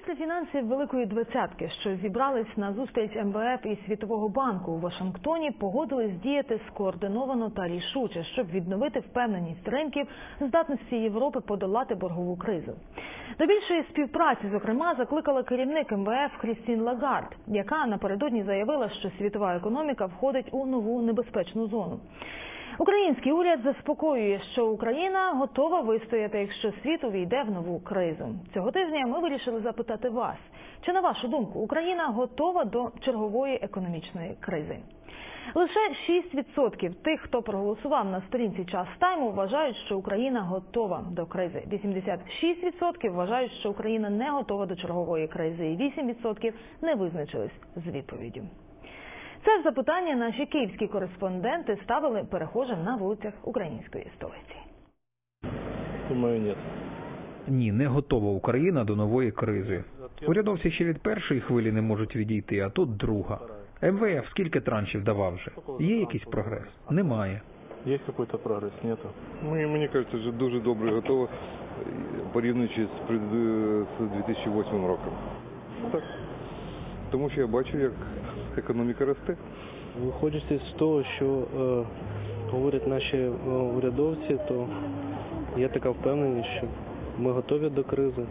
Міністри фінансів Великої Двадцятки, що зібрались на зустріч МВФ і Світового банку у Вашингтоні, погодились діяти скоординовано та рішуче, щоб відновити впевненість ринків здатності Європи подолати боргову кризу. До більшої співпраці, зокрема, закликала керівник МВФ Крістін Лагард, яка напередодні заявила, що світова економіка входить у нову небезпечну зону. Український уряд заспокоює, що Україна готова вистояти, якщо світ увійде в нову кризу. Цього тижня ми вирішили запитати вас, чи на вашу думку Україна готова до чергової економічної кризи? Лише 6% тих, хто проголосував на сторінці час тайму, вважають, що Україна готова до кризи. 86% вважають, що Україна не готова до чергової кризи, і 8% не визначились з відповіддю. Це ж запитання наші київські кореспонденти ставили перехожим на вулицях української столиці. Думаю, нет. Ні, не готова Україна до нової кризи. Урядовці ще від першої хвилі не можуть відійти, а тут друга. МВФ скільки траншів давав вже? Є якийсь прогрес? Немає. Есть какой-то прогресс? Нету. Мені, мені кажеться, що дуже добре готово, порівнюючи з, пред- з 2008 роком. Так. Тому що я бачу, як економіка росте. Виходячи з того, що е, говорять наші е, урядовці, то є така впевненість, що ми готові до кризи.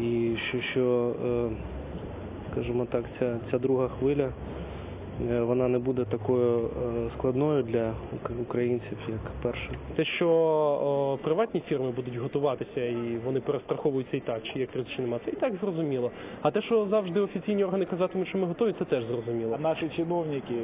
І що, що е, скажімо так, ця, ця друга хвиля вона не буде такою е, складною для українців, як перша. Те, що о, приватні фірми будуть готуватися і вони перестраховуються і так, чи є криза, чи нема, це і так зрозуміло. А те, що завжди офіційні органи казатимуть, що ми готові, це теж зрозуміло. Наши чиновники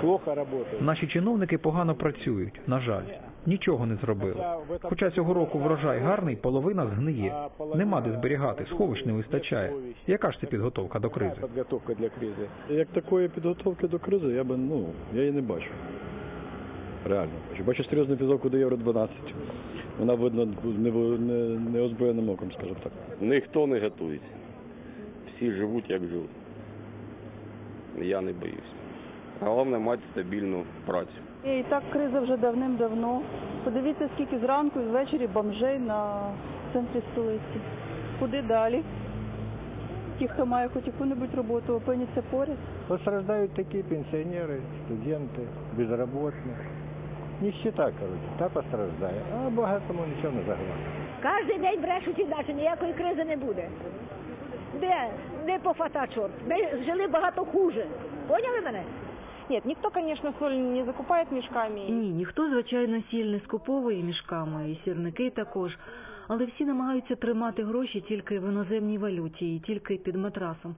плохо работают. Наші чиновники погано працюють, на жаль. Нічого не зробили. Хоча цього року врожай гарний, половина згниє. Нема де зберігати, сховищ не вистачає. Яка ж це підготовка до кризи? Подготовка для кризи. Як такої підготовки до кризи, я би ну я її не бачу. Реально бачу. Бачу серйозну підготовку до Євро 12. Вона видно нево- не, неозброєним оком, скажімо так. Ніхто не готується. Всі живуть, як живуть. Я не боюсь. Головне мати стабільну працю. І так криза вже давним-давно. Подивіться, скільки зранку і ввечері бомжей на центрі столиці. Куди далі? Ті, хто має хоч яку-небудь роботу, опиняться поряд. Постраждают такие пенсионеры, студенты, безработные. Нищета, короче, та постраждає, а багатому нічого не заграє. Кожен день брешуть іначе, ніякої кризи не буде. Де? Де пофата чорт? Ми жили багато хуже. Поняли мене? Нет, никто, конечно, соль не закупает мішками. Ні, ніхто, звичайно, сіль не скуповує мішками, і сірники також. Але всі намагаються тримати гроші тільки в іноземній валюті і тільки під матрасом.